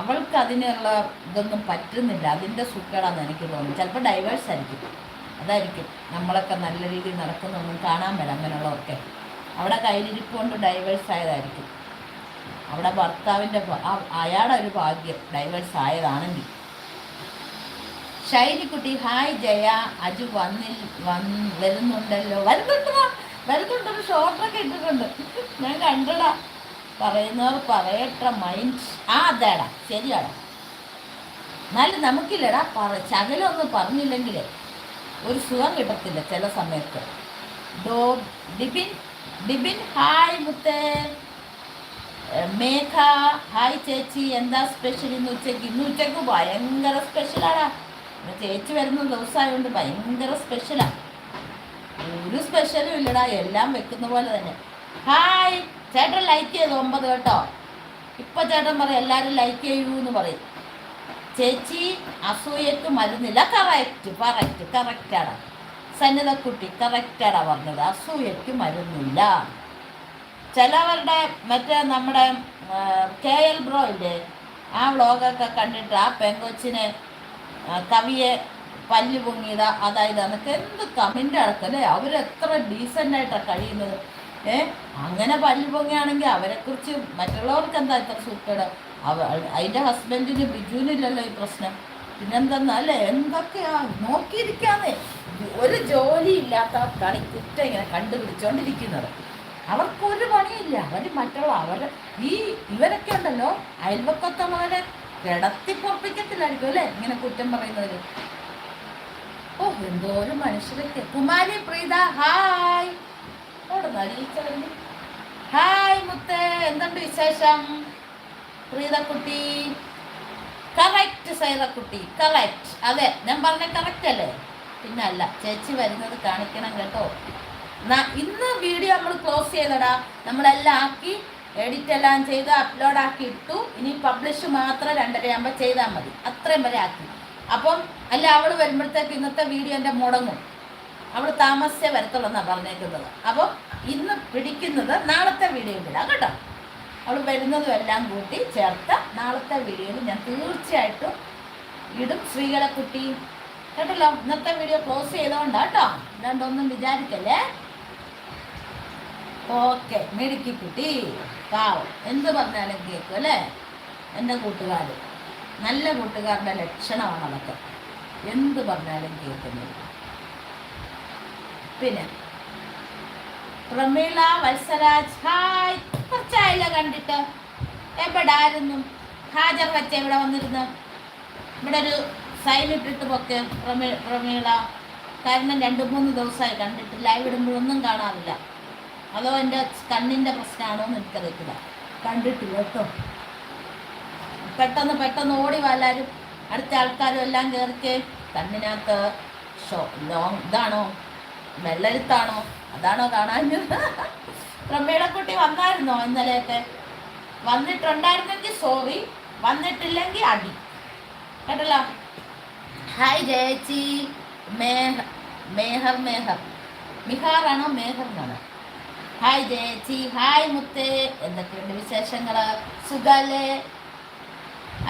അവൾക്ക് അതിനുള്ള ഇതൊന്നും പറ്റുന്നില്ല. അതിന്റെ സുഖേടാന്ന് എനിക്ക് തോന്നുന്നു. ചിലപ്പോൾ ഡൈവേഴ്സ് ആയിരിക്കും. അതായിരിക്കും. നമ്മളൊക്കെ നല്ല രീതിയിൽ നടക്കുന്നൊന്നും കാണാൻ വേണം അങ്ങനെയുള്ളതൊക്കെ അവിടെ കയ്യിലിരിപ്പ് കൊണ്ട് ഡൈവേഴ്സ് ആയതായിരിക്കും. അവിടെ ഭർത്താവിന്റെ അയാളുടെ ഒരു ഭാഗ്യം ഡൈവേഴ്സ് ആയതാണെങ്കിൽ. ശൈലിക്കുട്ടി ഹായ് ജയ അജു വന്നിൽ വന്ന് വരുന്നുണ്ടല്ലോ. വരുന്നുണ്ടോ? വരുന്നുണ്ടൊരു ഷോർട്ടൊക്കെ ഇട്ടിട്ടുണ്ട്. ഞാൻ കണ്ടടാ. പറയുന്നവർ പറയട്ട മൈൻഡ് ആ അതേടാ ശരിയാടാ. എന്നാലും നമുക്കില്ലടാ പറ ശകലമൊന്നും പറഞ്ഞില്ലെങ്കിലേ ഒരു സുഖം കിട്ടത്തില്ല ചില സമയത്ത്. ഡോ ഡിബിൻ ഡിബിൻ ഹായ് മുത്തേ. മേഘ ഹായ് ചേച്ചി എന്താ സ്പെഷ്യൽ ഇന്ന് ഉച്ചയ്ക്ക് ഇന്ന് ഉച്ചയ്ക്ക് ഭയങ്കര സ്പെഷ്യലാടാ ഇന്ന് ചേച്ചി വരുന്ന ദിവസമായതുകൊണ്ട് ഭയങ്കര സ്പെഷ്യലാണ് ഒരു സ്പെഷ്യലും ഇല്ലടാ എല്ലാം വെക്കുന്ന പോലെ തന്നെ. ഹായ് ചേട്ടൻ ലൈക്ക് ചെയ്തു? ഒമ്പത് കേട്ടോ? ഇപ്പൊ ചേട്ടൻ പറയും എല്ലാവരും ലൈക്ക് ചെയ്യൂ എന്ന് പറയും. ചേച്ചി അസൂയക്ക് മരുന്നില്ല. കറക്റ്റ് കറക്റ്റ് കറക്റ്റാണ് സന്നിധക്കുട്ടി കറക്റ്റാടാ പറഞ്ഞത്. അസൂയക്ക് മരുന്നില്ല. ചിലവരുടെ മറ്റേ നമ്മുടെ കെ എൽ ബ്രോ ഇല്ലേ? ആ വ്ളോഗൊക്കെ കണ്ടിട്ട് ആ പെങ്കൊച്ചിനെ കവിയെ പല്ല് പൊങ്ങിയതാ. അതായത് അതൊക്കെ എന്ത് കമന്റ് അടക്കല്ലേ? അവരെത്ര ഡീസന്റായിട്ടാണ് കഴിയുന്നത്. ഏ? അങ്ങനെ പല്ല് പൊങ്ങിയാണെങ്കിൽ അവരെക്കുറിച്ച് മറ്റുള്ളവർക്ക് എന്താ ഇത്ര സൂക്കേട്? അവ അതിന്റെ ഹസ്ബൻഡിന് ബിജുവിനില്ലല്ലോ ഈ പ്രശ്നം. പിന്നെന്തെന്നാ അല്ലേ? എന്തൊക്കെയാ? നോക്കിയിരിക്കാന്നേ. ഒരു ജോലി ഈ കുറ്റം ഇങ്ങനെ കണ്ടുപിടിച്ചുകൊണ്ടിരിക്കുന്നത് അവർക്കൊരു പണിയില്ല. അവർ മറ്റുള്ള അവർ ഈ ഇവരൊക്കെ ഉണ്ടല്ലോ അയൽവക്കത്തുള്ളവരെ കിടത്തി പൊറപ്പിക്കത്തില്ലായിരിക്കും അല്ലേ? ഇങ്ങനെ കുറ്റം പറയുന്നവര്. ഓ എന്തോരം മനുഷ്യരൊക്കെ. കുമാരി പ്രീത ഹായ്. ഹായ് മുത്തേ എന്തുണ്ട് വിശേഷം? പ്രീതക്കുട്ടി. കറക്റ്റ് സൈറക്കുട്ടി കറക്റ്റ് അതെ ഞാൻ പറഞ്ഞ കറക്റ്റ് അല്ലേ? പിന്നല്ല ചേച്ചി വരുന്നത് കാണിക്കണം കേട്ടോ. ഇന്ന് വീഡിയോ നമ്മൾ ക്ലോസ് ചെയ്തടാ. നമ്മളെല്ലാം ആക്കി എഡിറ്റ് എല്ലാം ചെയ്ത് അപ്ലോഡ് ആക്കി ഇട്ടു. ഇനി പബ്ലിഷ് മാത്രം രണ്ടരയാകുമ്പോൾ ചെയ്താൽ മതി. അത്രയും വരെ ആക്കി. അപ്പം അല്ല അവൾ വരുമ്പോഴത്തേക്ക് ഇന്നത്തെ വീഡിയോ എന്റെ മുടങ്ങും. അവൾ താമസിച്ചേ വരത്തുള്ളൂ എന്നാണ് പറഞ്ഞേക്കുന്നത്. അപ്പം ഇന്ന് പിടിക്കുന്നത് നാളത്തെ വീഡിയോ വിടാം കേട്ടോ. അവൾ വരുന്നതും എല്ലാം കൂട്ടി ചേർത്ത് നാളത്തെ വീഡിയോയിൽ ഞാൻ തീർച്ചയായിട്ടും ഇടും സ്ത്രീകളെ കുട്ടി കേട്ടല്ലോ? ഇന്നത്തെ വീഡിയോ ക്ലോസ് ചെയ്തോണ്ടാ കേട്ടോ. രണ്ടൊന്നും വിചാരിക്കല്ലേ? ഓക്കെ മിടുക്കി കിട്ടി. പാവം എന്ത് പറഞ്ഞാലും കേൾക്കും അല്ലേ? എന്റെ കൂട്ടുകാർ നല്ല കൂട്ടുകാരുടെ ലക്ഷണമാണ് അതൊക്കെ. എന്ത് പറഞ്ഞാലും കേൾക്കുന്നത് പിന്നെ പ്രമീള വത്സരാജ് ഹായ്. കുറച്ചായില്ല കണ്ടിട്ട്? എവിടായിരുന്നു? ഹാജർ വെച്ച ഇവിടെ വന്നിരുന്ന്? ഇവിടെ ഒരു സൈൻ ഇട്ടിട്ട് പൊക്കെ പ്രമീ പ്രമീള. കാരണം രണ്ട് മൂന്ന് ദിവസമായി കണ്ടിട്ട് ലൈവ് ഇടുമ്പോഴൊന്നും കാണാറില്ല. അതോ എന്റെ കണ്ണിന്റെ പ്രശ്നമാണോ എന്ന് എനിക്കറിയത്തില്ല. കണ്ടിട്ടില്ല കേട്ടോ. പെട്ടെന്ന് പെട്ടെന്ന് ഓടി വല്ലാരും അടുത്ത ആൾക്കാരും എല്ലാം കയറിക്ക് കണ്ണിനകത്ത് ഷോ ലോങ് ഇതാണോ? മെല്ലരുത്താണോ? അതാണോ കാണാൻ? പ്രമീളക്കുട്ടി വന്നായിരുന്നോ ഇന്നലെയൊക്കെ? വന്നിട്ടുണ്ടായിരുന്നെങ്കിൽ സോറി വന്നിട്ടില്ലെങ്കിൽ അടി. കേട്ടല്ലോ? ഹായ് ജയച്ചി. മേഹർ മേഹർ മേഹർ. മിഹാറാണോ മേഹർ എന്നാണ് ഹായ് ജയച്ചി ഹായ് മുത്തേ. എന്തൊക്കെയുണ്ട് വിശേഷങ്ങൾ സുഖല്ലേ?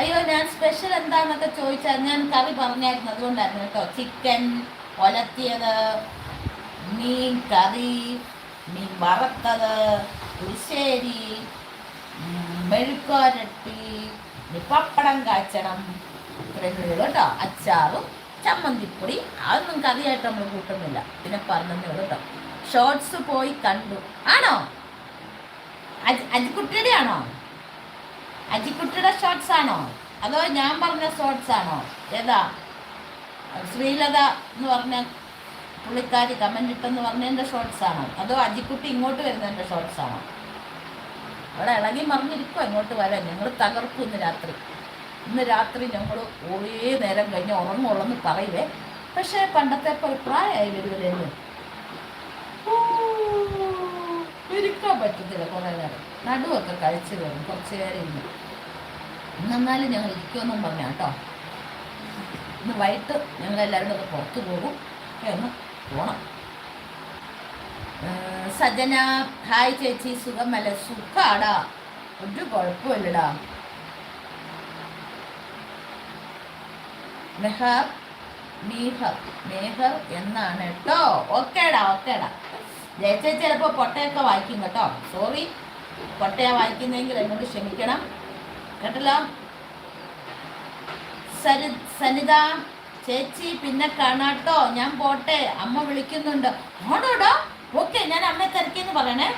അയ്യോ ഞാൻ സ്പെഷ്യൽ എന്താണെന്നൊക്കെ ചോദിച്ചാൽ ഞാൻ കറി പറഞ്ഞായിരുന്നു. അതുകൊണ്ടായിരുന്നു കേട്ടോ. ചിക്കൻ ഒലത്തിയത് മീൻ കറി മീൻ വറുത്തത് പുളിശ്ശേരി മെഴുക്കോരട്ടി പപ്പടം കാച്ചണം. ഇത്രയും ഉള്ളൂ കേട്ടോ. അച്ചാറും ചമ്മന്തിപ്പൊടി. അതൊന്നും കറിയായിട്ട് നമ്മൾ കൂട്ടുന്നില്ല. പിന്നെ പറഞ്ഞതേ ഉള്ളൂ കേട്ടോ. ഷോർട്സ് പോയി കണ്ടു. ആണോ? അജി അജിക്കുട്ടിയുടെ ആണോ അജിക്കുട്ടിയുടെ ഷോർട്സ് ആണോ? അതോ ഞാൻ പറഞ്ഞ ഷോർട്സ് ആണോ? ഏതാ? ശ്രീലത എന്ന് പറഞ്ഞ പുള്ളിക്കാരി കമന്റ് ഇട്ടെന്ന് പറഞ്ഞതിന്റെ ഷോർട്സ് ആണോ? അതോ അജിക്കുട്ടി ഇങ്ങോട്ട് വരുന്നതിന്റെ ഷോർട്സ് ആണോ? അവിടെ ഇളകി മറിഞ്ഞിരിക്കുമോ ഇങ്ങോട്ട് വരാൻ? ഞങ്ങൾ തകർക്കും ഇന്ന് രാത്രി. ഇന്ന് രാത്രി ഞങ്ങൾ ഒരേ നേരം കഴിഞ്ഞ് ഉറങ്ങുള്ളെന്ന് പറയുവേ പക്ഷേ പണ്ടത്തെ പോലെ പ്രായമായി വരുവല്ലേ ഇരിക്കാൻ പറ്റത്തില്ല കുറേ നേരം. നടുവൊക്കെ കഴിച്ച് വരും കുറച്ച് നേരം ഇന്ന് എന്നാലും ഞങ്ങൾ ഇരിക്കുമെന്നും പറഞ്ഞ കേട്ടോ. ഇന്ന് വൈകിട്ട് ഞങ്ങൾ എല്ലാവരും കൂടെ പുറത്ത് പോകും എന്ന് പോണം. സജന ഹായ് ചേച്ചി സുഖമല്ല? സുഖാടാ. ഒരു കുഴപ്പമില്ലടാ. മെഹർ മീഹർ മേഹർ എന്നാണ് കേട്ടോ. ഓക്കേടാ ഓക്കേടാ. ജയച്ചേച്ചി ചിലപ്പോൾ പൊട്ടയൊക്കെ വായിക്കും കേട്ടോ. സോറി പൊട്ടയ വായിക്കുന്നെങ്കിൽ എന്നോട് ക്ഷമിക്കണം. കേട്ടല്ലോ? സരി സനിത ചേച്ചി പിന്നെ കാണാട്ടോ. ഞാൻ പോട്ടെ. അമ്മ വിളിക്കുന്നുണ്ട്. ആണോടാ ഓക്കെ ഞാൻ അമ്മയെ തിരക്കിയെന്ന് പറയണേ.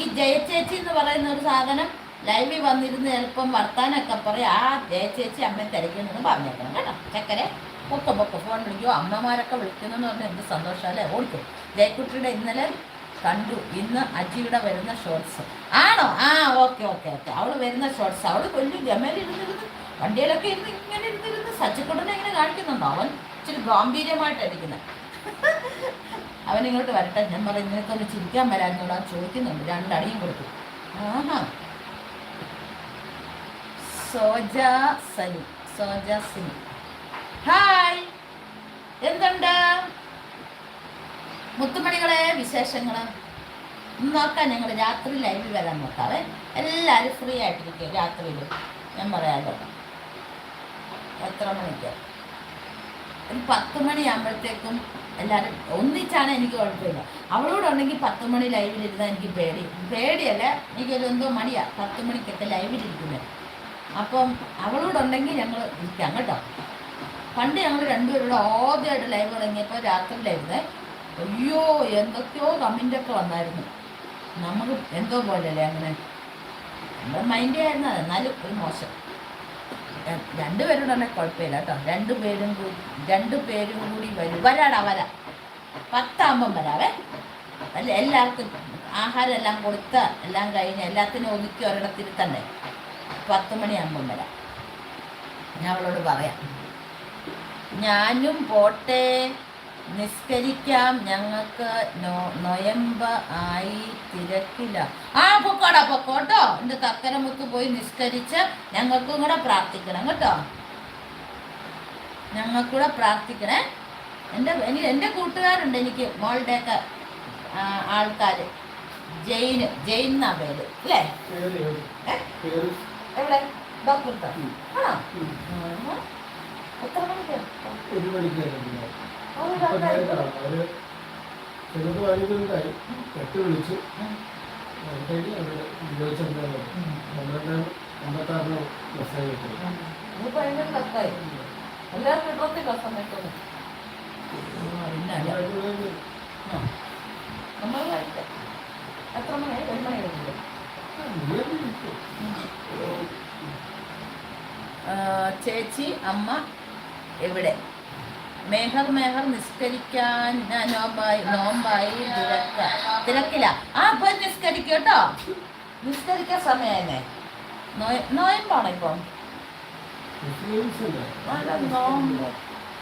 ഈ ജയചേച്ചി എന്ന് പറയുന്ന ഒരു സാധനം ലൈവിൽ വന്നിരുന്ന് ചിലപ്പം വർത്താനൊക്കെ പറയും. ആ ജയചേച്ചി അമ്മയെ തിരക്കുന്നെന്ന് പറഞ്ഞേക്കണം കേട്ടോ. ചക്കരെ പൊക്കെ പൊക്കെ. ഫോൺ വിളിക്കുമോ അമ്മമാരൊക്കെ വിളിക്കുന്നു പറഞ്ഞാൽ എന്ത് സന്തോഷമല്ലേ ഓടിക്കും. ജയക്കുട്ടിയുടെ ഇന്നലെ കണ്ടു. ഇന്ന് അജിയുടെ വരുന്ന ഷോർട്സ് ആണോ? ആ ഓക്കെ ഓക്കെ ഓക്കെ അവൾ വരുന്ന ഷോർട്സ് അവൾ കൊല്ലു. ഗമയിലിരുന്നിരുന്ന് വണ്ടിയിലൊക്കെ ഇരുന്ന് ഇങ്ങനെ ഇരുന്നിരുന്ന് സച്ചിക്കുട്ടനെ ഇങ്ങനെ കാണിക്കുന്നുണ്ടോ? അവൻ ഇച്ചിരി ഗാംഭീര്യമായിട്ടായിരിക്കുന്നത് അവൻ ഇങ്ങോട്ട് വരട്ടെ. ഞാൻ പറയും നിനക്കൊന്ന് ചിരിക്കാൻ വരാഞ്ഞോടാ ചോദിക്കുന്നുണ്ട്. രണ്ടടിയും കൊടുത്തു. ആഹാ. സോജ സനി സോജ സിനി. ഹായ്. എന്തുണ്ട്? മുത്തുമണികളെ വിശേഷങ്ങൾ നോക്കാൻ നോക്കാം ഞങ്ങൾ രാത്രി ലൈവിൽ വരാൻ നോക്കാവേ. എല്ലാവരും ഫ്രീ ആയിട്ടിരിക്കുക രാത്രിയിൽ ഞാൻ പറയാലോ എത്ര മണിക്ക്? ഒരു പത്ത് മണിയാകുമ്പോഴത്തേക്കും എല്ലാവരും ഒന്നിച്ചാണ് എനിക്ക് കുഴപ്പമില്ല. അവളോടുണ്ടെങ്കിൽ പത്ത് മണി ലൈവിലിരുന്നാൽ എനിക്ക് പേടി. പേടിയല്ല എനിക്കൊരു എന്തോ മടിയാ. പത്ത് മണിക്കൊക്കെ ലൈവിലിരിക്കുന്നത് അപ്പം അവളോടുണ്ടെങ്കിൽ ഞങ്ങൾ ഇരിക്കാം കേട്ടോ. പണ്ട് ഞങ്ങൾ രണ്ടുപേരുടെ ആദ്യമായിട്ട് ലൈവ് തുടങ്ങിയപ്പോൾ രാത്രിയിലായിരുന്നേ. അയ്യോ എന്തൊക്കെയോ കമന്റൊക്കെ വന്നായിരുന്നു. നമുക്ക് എന്തോ പോലെയല്ലേ അങ്ങനെ? നമ്മുടെ മൈൻഡ് ആയിരുന്നു എന്നാലും ഒരു മോശം. എ- രണ്ടുപേരും തന്നെ കുഴപ്പമില്ല കേട്ടോ. രണ്ടുപേരും കൂടി രണ്ടുപേരും കൂടി വരും. വരാടാ വരാം. പത്താകുമ്പം വരാവേ. അല്ല എല്ലാവർക്കും ആഹാരം എല്ലാം കൊടുത്ത എല്ലാം കഴിഞ്ഞ് എല്ലാത്തിനും ഒതുക്കി തന്നെ പത്ത് മണിയാകുമ്പം വരാം. ഞാൻ അവളോട് പറയാം. ഞാനും പോട്ടെ. നിസ്കരിക്കാം. ഞങ്ങൾക്ക് നൊയമ്പ ആയി തിരക്കില്ല. ആ പൊക്കോടാ പൊക്കോട്ടോ. എന്റെ കക്കരമുത്ത് പോയി നിസ്കരിച്ച് ഞങ്ങൾക്കും കൂടെ പ്രാർത്ഥിക്കണം കേട്ടോ. ഞങ്ങൾക്കൂടെ പ്രാർത്ഥിക്കണേ. എന്റെ എനിക്ക് എന്റെ കൂട്ടുകാരുണ്ട് എനിക്ക് മോളുടെയൊക്കെ ആൾക്കാർ ജെയിന് ജെയിൻ എന്നാ പേര് അല്ലേ? എവിടെ? ഡോക്ടർ. ആണോ. എത്ര മണിക്കാണ് ഒരു മണിക്കായിരുന്നു അവർ ചെറുത് വൈകുന്നേരമായി കെട്ട് വിളിച്ചു അതിലേക്ക് അവർ ഉപയോഗിച്ചിട്ടുണ്ടായിരുന്നു പന്ത്രണ്ട് അമ്പത്താറിന് മെസ്സേജ് കിട്ടും നമ്മൾ എത്ര മണി? ഒരു ചേച്ചി അമ്മ എവിടെ? മേഹർ മേഹർ നിസ്കരിക്കാൻ നോമ്പായി നോമ്പായി തിരക്ക. തിരക്കില്ല ആ പോയി നിസ്കരിക്കും കേട്ടോ. നിസ്കരിക്കാൻ സമയമായിരുന്നേ നോയ നോയമ്പാണോ ഇപ്പം? നോമ്പ്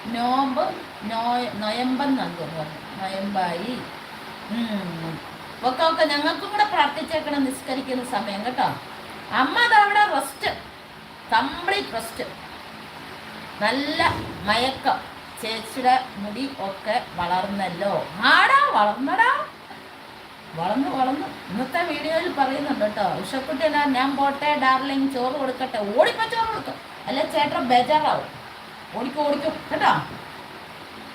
നോമ്പ് നോയ നൊയമ്പായി. ഉം. ഒക്കെ ഒക്കെ ഞങ്ങൾക്കും കൂടെ പ്രാർത്ഥിച്ചേക്കണം നിസ്കരിക്കുന്ന സമയം കേട്ടോ. അമ്മ അതവിടെ റെസ്റ്റ്. Complete rest. നല്ല മയക്കം. ചേച്ചിയുടെ മുടി ഒക്കെ വളർന്നല്ലോ. ആടാ വളർന്നടാ. വളർന്നു വളർന്നു. ഇന്നത്തെ വീഡിയോയിൽ പറയുന്നുണ്ട് കേട്ടോ ഉഷക്കുട്ടിയല്ല ഞാൻ പോട്ടെ ഡാർലിങ് ചോറ് കൊടുക്കട്ടെ. ഓടിപ്പോ ചോറ് കൊടുക്കും. അല്ല ചേട്ടൻ ബേജാറാവും. ഓടിക്കും ഓടിക്കും കേട്ടോ.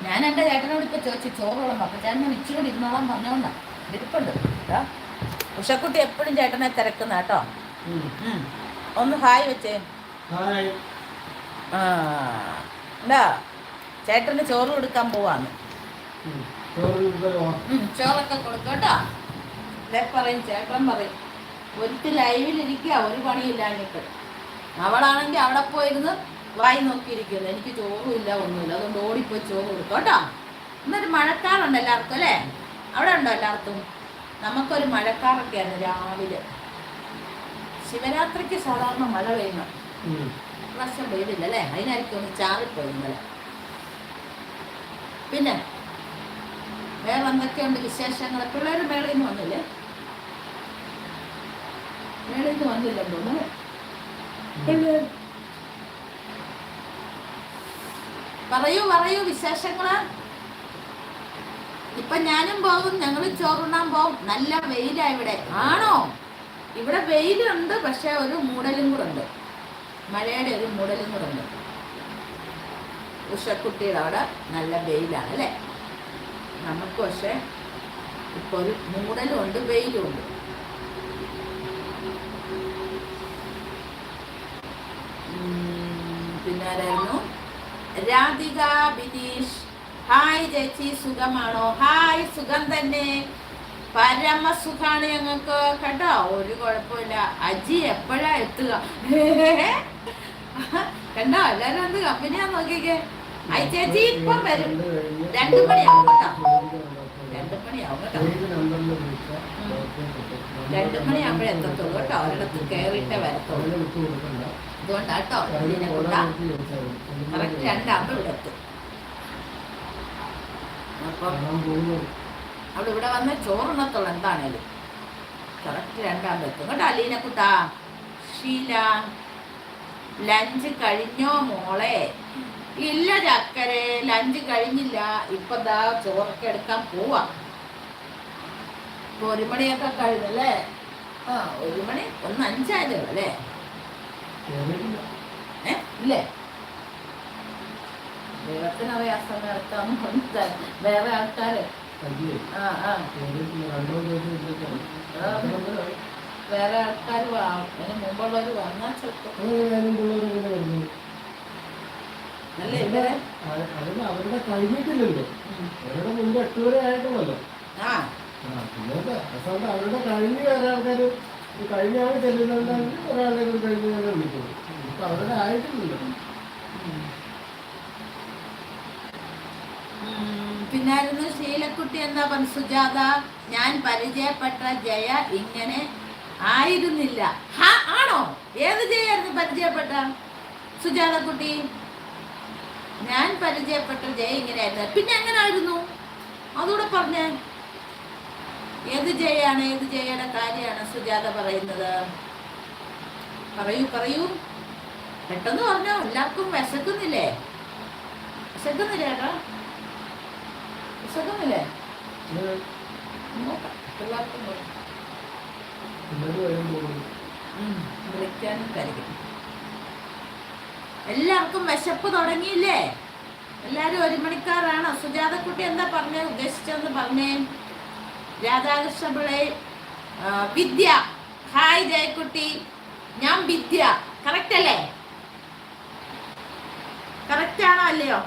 ഞാൻ എന്റെ ചേട്ടനോട് ഇപ്പോൾ ചോദിച്ചു ചോറ് വിളമ്പോ അപ്പൊ ചേട്ടൻ ഞാൻ ഇച്ചിരി കൂടി ഇരുന്നോളാം പറഞ്ഞോണ്ടാ. ഇരിപ്പുണ്ട് കേട്ടോ. ഉഷക്കുട്ടി എപ്പോഴും ചേട്ടനെ തിരക്കുന്ന കേട്ടോ. ഒന്ന് ഹായ് വെച്ചേ. ആ എന്താ? ചേട്ടന് ചോറ് കൊടുക്കാൻ പോവാണ് ചോറൊക്കെ കൊടുക്കട്ടോ ഇതേ പറയും ചേട്ടൻ പറയും ഒരുത്തി ലൈവിലിരിക്കുക ഒരു പണിയില്ലാഞ്ഞിട്ട്. അവളാണെങ്കിൽ അവിടെ പോയിരുന്ന് വായി നോക്കിയിരിക്കുന്നു. എനിക്ക് ചോറും ഇല്ല ഒന്നുമില്ല. അതുകൊണ്ട് ഓടിപ്പോയി ചോറ് കൊടുക്കോട്ടോ എന്നൊരു ഇന്നൊരു മഴക്കാറുണ്ട് എല്ലാവർക്കും അല്ലേ? അവിടെ ഉണ്ടോ എല്ലാവർക്കും? നമുക്കൊരു മഴക്കാറൊക്കെയായിരുന്നു രാവിലെ. ശിവരാത്രിക്ക് സാധാരണ മഴ പെയ്യുന്നു പ്രശ്നം പ്രാവശ്യം പെയ്തില്ല അല്ലേ? അതിനായിരിക്കും ഒന്ന് ചാറിപ്പോയി ഇന്നലെ. പിന്നെ വേറെ എന്തൊക്കെയുണ്ട് വിശേഷങ്ങൾ പിള്ളേർ മേളയിൽ നിന്ന് വന്നില്ലേ? മേളയിൽ നിന്ന് വന്നില്ല പിള്ളേർ പറയൂ പറയൂ വിശേഷങ്ങൾ. ഇപ്പൊ ഞാനും പോകും ഞങ്ങൾ ചോറുണ്ണാൻ പോകും. നല്ല വെയിലാ ഇവിടെ. ആണോ? ഇവിടെ വെയിലുണ്ട് പക്ഷെ ഒരു മൂടലും കൂടെ ഉണ്ട്. മഴയുടെ ഒരു മൂടലും കൂടെ ഉണ്ട്. ഉഷക്കുട്ടിയുടെ അവിടെ നല്ല വെയിലാണ് അല്ലേ? നമുക്ക് പക്ഷെ ഇപ്പൊ ഒരു മൂടലും ഉണ്ട് വെയിലും ഉണ്ട് പിന്നാരായിരുന്നു? രാധിക ബിനീഷ്. ഹായ് ചേച്ചി സുഖമാണോ? ഹായ് സുഖം തന്നെ. പരമസുഖാണ് ഞങ്ങൾക്ക്. കേട്ടോ ഒരു കുഴപ്പമില്ല. അജി എപ്പോഴാ എത്തുക? കണ്ടോ? എല്ലാരും എന്ത് കമ്പനിയാ നോക്കിക്കേ. ഐ ചേച്ചി ഇപ്പൊ വരും. രണ്ട് മണിയാവും കേട്ടോ രണ്ടു മണിയാവും എത്തത്തുള്ളൂ കേട്ടോ. ഒരിടത്ത് കയറിയിട്ടേ വരത്തുള്ളൂ. അതുകൊണ്ടാ കേട്ടോ ഇതിനെ അവിടെ ഇവിടെ വന്ന ചോറുണ്ണത്തുള്ളൂ എന്താണേലും. കറക്റ്റ് രണ്ടാകുമ്പോൾ എത്തും. കേട്ടോ അലീന കുട്ടാ. ഷീല ലഞ്ച് കഴിഞ്ഞോ മോളെ? ഇല്ല ചക്കരെ ലഞ്ച് കഴിഞ്ഞില്ല. ഇപ്പൊ ദാ ചോറൊക്കെ എടുക്കാൻ പോവാ. ഒരു മണിയൊക്കെ കഴിഞ്ഞല്ലേ? ആ ഒരു മണി ഒന്ന് അഞ്ചായതേ ഉള്ളൂ അല്ലേ. ഏ ഇല്ലേ? ദൈവത്തിനറിയാം സമയത്താണ്. വേറെ ആൾക്കാര്. ആ ആ. വേറെ ആൾക്കാർ അതിന് മുമ്പുള്ളവർ വന്നാൽ ചിലപ്പോൾ അങ്ങനെ ഞാനും പിള്ളേരും ഇങ്ങനെ വരുന്നു. നല്ല ഇവരെ അത് അതിന് അവരുടെ കഴിഞ്ഞിട്ടില്ലല്ലോ. അവരുടെ മുമ്പ് എട്ട് വരെ ആയിട്ടുള്ളല്ലോ അവരുടെ കഴിഞ്ഞ് വേറെ ആൾക്കാർ കഴിഞ്ഞാണ് ചെല്ലുന്നുണ്ടെങ്കിൽ ഒരാളെ കഴിഞ്ഞ് വേറെ വിളിക്കും ഇപ്പൊ അവരുടെ ആയിട്ടില്ലല്ലോ. പിന്നായിരുന്നു ശീലക്കുട്ടി എന്താ പറഞ്ഞു സുജാത? ഞാൻ പരിചയപ്പെട്ട ജയ ഇങ്ങനെ ആയിരുന്നില്ല. ആണോ? ഏത് ജയായിരുന്നു പരിചയപ്പെട്ട സുജാത കുട്ടി ഞാൻ പരിചയപ്പെട്ട ജയ ഇങ്ങനെയായിരുന്നു. പിന്നെ എങ്ങനെ എങ്ങനായിരുന്നു? അതുകൂടെ പറഞ്ഞേ. ഏത് ജയാണ് ഏത് ജയയുടെ കാര്യമാണ് സുജാത പറയുന്നത്? പറയൂ പറയൂ. പെട്ടെന്ന് പറഞ്ഞോ എല്ലാവർക്കും വിശക്കുന്നില്ലേ? വിശക്കുന്നില്ല ഏട്ടാ? വിശക്കുന്നില്ലേ? നോക്കാം എല്ലാവർക്കും വിളിക്കാനും കരുതും. എല്ലാവർക്കും വിശപ്പ് തുടങ്ങിയില്ലേ? എല്ലാവരും ഒരു മണിക്കാറാണ്? സുജാതക്കുട്ടി എന്താ പറഞ്ഞേ? ഉദ്ദേശിച്ചതെന്ന് പറഞ്ഞേ. രാധാകൃഷ്ണ പിള്ളേ വിദ്യ. ഹായ് ജയക്കുട്ടി. ഞാൻ വിദ്യ. കറക്റ്റ് അല്ലേ? കറക്റ്റ് ആണോ അല്ലയോ?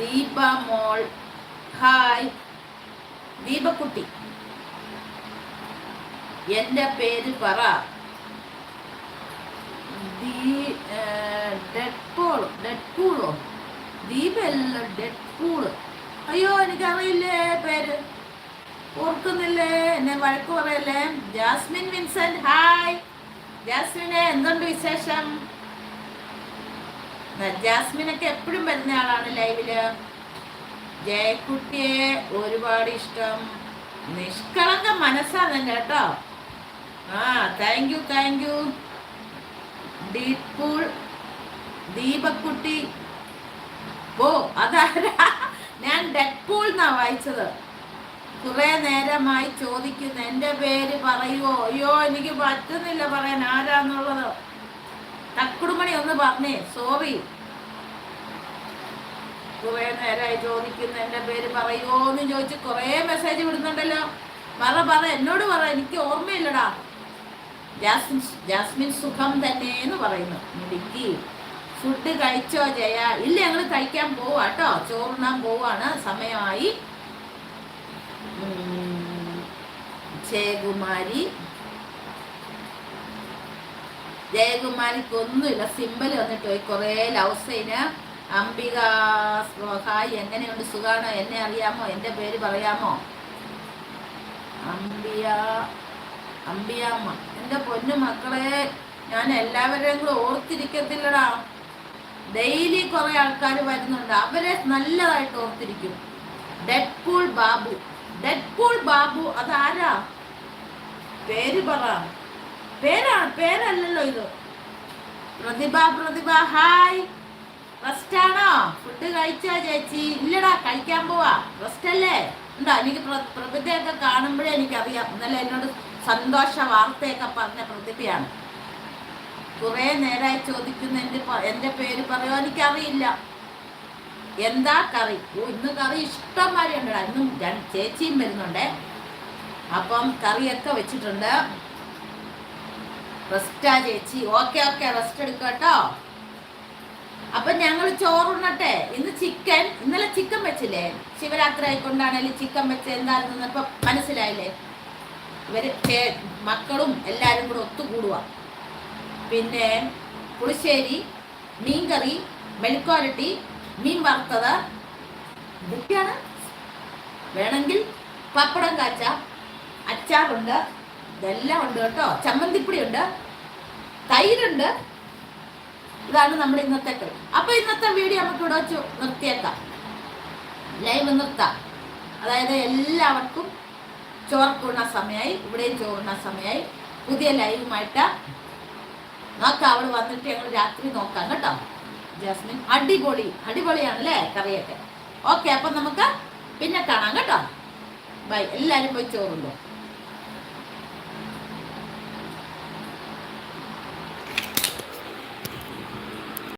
ദീപ മോൾ. ഹായ് ദീപക്കുട്ടി. എന്റെ പേര് പറ. അയ്യോ എനിക്കറിയില്ലേ പേര്. ഓർക്കുന്നില്ലേ? എന്നെ വഴക്ക് പറയല്ലേ? Jasmine Vincent hi. ജാസ്മിനെ എന്തുണ്ട് വിശേഷം? ജാസ്മിനൊക്കെ എപ്പോഴും വരുന്ന ആളാണ് ലൈവിൽ. ജയക്കുട്ടിയെ ഒരുപാട് ഇഷ്ടം. നിഷ്കളങ്ക മനസ്സാണ് കേട്ടോ. ആ താങ്ക് യു താങ്ക് യു ഡീപ്പൂൾ ദീപക്കുട്ടി. ഓ അതാരാ? ഞാൻ ഡെഡ്പൂൾ എന്നാ വായിച്ചത്. കുറെ നേരമായി ചോദിക്കുന്നു എന്റെ പേര് പറയുമോ അയ്യോ എനിക്ക് പറ്റുന്നില്ല പറയാൻ ആരാന്നുള്ളത്? തക്കുടുമണി ഒന്ന് പറഞ്ഞേ സോറി. കുറെ നേരമായി ചോദിക്കുന്നു എന്റെ പേര് പറയുമോ എന്ന് ചോദിച്ച് കുറെ മെസ്സേജ് വിടുന്നുണ്ടല്ലോ. പറ പറ എന്നോട് പറ എനിക്ക് ഓർമ്മയില്ലടാ. ജാസ്മിൻ ജാസ്മിൻ സുഖം തന്നെ എന്ന് പറയുന്നു. മിടുക്കി. ഫുഡ് കഴിച്ചോ ജയ? ഇല്ല ഞങ്ങൾ കഴിക്കാൻ പോവാ കേട്ടോ ചോറുണ്ണാൻ പോവാണ്. സമയമായി. ജയകുമാരി. ജയകുമാരിക്ക് ഒന്നുമില്ല സിമ്പിൾ വന്നിട്ട് പോയി. കുറേ ലവ് സൈന് അംബിക ഹായ് എങ്ങനെയുണ്ട്? സുഖാണോ? എന്നെ അറിയാമോ? എന്റെ പേര് പറയാമോ? അംബിയ അമ്പിയാമ്മ എന്റെ പൊന്നു മക്കളെ ഞാൻ എല്ലാവരെയും കൂടെ ഓർത്തിരിക്കത്തില്ലടാ. ഡെയിലി കുറെ ആൾക്കാർ വരുന്നുണ്ട് അവരെ നല്ലതായിട്ട് ഓർത്തിരിക്കും. ഡെഡ്പൂൾ ബാബു. ഡെഡ്പൂൾ ബാബു അതാരാ? പേര് പറ. പേരാ പേരല്ലല്ലോ ഇത്. പ്രതിഭ പ്രതിഭ ഹായ്. റെസ്റ്റ് ആണോ ഫുഡ് കഴിച്ചോ ചേച്ചി? ഇല്ലടാ കഴിക്കാൻ പോവാ. റെസ്റ്റ് അല്ലേ ഉണ്ടോ എനിക്ക് പ്ര- പ്രതിഭയൊക്കെ കാണുമ്പോഴേ എനിക്കറിയാം. ഇന്നലെ എന്നോട് സന്തോഷ വാർത്തയൊക്കെ പറഞ്ഞ പ്രതിഭയാണ് കുറെ നേരമായി ചോദിക്കുന്ന എന്റെ എന്റെ പേര് പറയുമോ എനിക്കറിയില്ല. എന്താ കറി? ഇന്ന് കറി ഇഷ്ടംമാതിരി ഉണ്ടടാ. ഇന്നും ചേച്ചിയും വരുന്നുണ്ടേ. അപ്പം കറിയൊക്കെ വെച്ചിട്ടുണ്ട്. റെസ്റ്റാ ചേച്ചി. ഓക്കെ ഓക്കെ റെസ്റ്റ് എടുക്കുക കേട്ടോ. അപ്പൊ ഞങ്ങൾ ചോറുണ്ണട്ടെ. ഇന്ന് ചിക്കൻ ഇന്നലെ ചിക്കൻ വെച്ചില്ലേ? ശിവരാത്രി ആയിക്കൊണ്ടാണേലും ചിക്കൻ വെച്ച് എന്താണെന്ന് ഇപ്പൊ മനസ്സിലായില്ലേ? ഇവർ ചേ- മക്കളും എല്ലാരും കൂടെ ഒത്തുകൂടുക പിന്നെ പുളിശ്ശേരി മീൻകറി മെഴുക്കോരട്ടി മീൻ വറുത്തത്. ഇതൊക്കെയാണ്. വേണമെങ്കിൽ പപ്പടം കാച്ച അച്ചാറുണ്ട് ഇതെല്ലാം ഉണ്ട് കേട്ടോ. ചമ്മന്തിപ്പൊടി ഉണ്ട് തൈരുണ്ട്. ഇതാണ് നമ്മുടെ ഇന്നത്തെ കളി അപ്പൊ ഇന്നത്തെ വീഡിയോ നമുക്ക് ഇവിടെ വെച്ച് നിർത്തിയേക്കാം. ലൈവ് നിർത്താം. അതായത് എല്ലാവർക്കും ചോർക്കുന്ന സമയമായി ഇവിടെയും ചോറുന്ന സമയമായി പുതിയ ലൈവുമായിട്ട് നോക്കാം അവിടെ വന്നിട്ട് ഞങ്ങൾ രാത്രി നോക്കാം കേട്ടോ. ജാസ്മിൻ അടിപൊളി അടിപൊളിയാണല്ലേ കറിയൊക്കെ. ഓക്കെ അപ്പം നമുക്ക് പിന്നെ കാണാം കേട്ടോ. ബൈ എല്ലാവരും പോയി ചോറുണ്ടോ?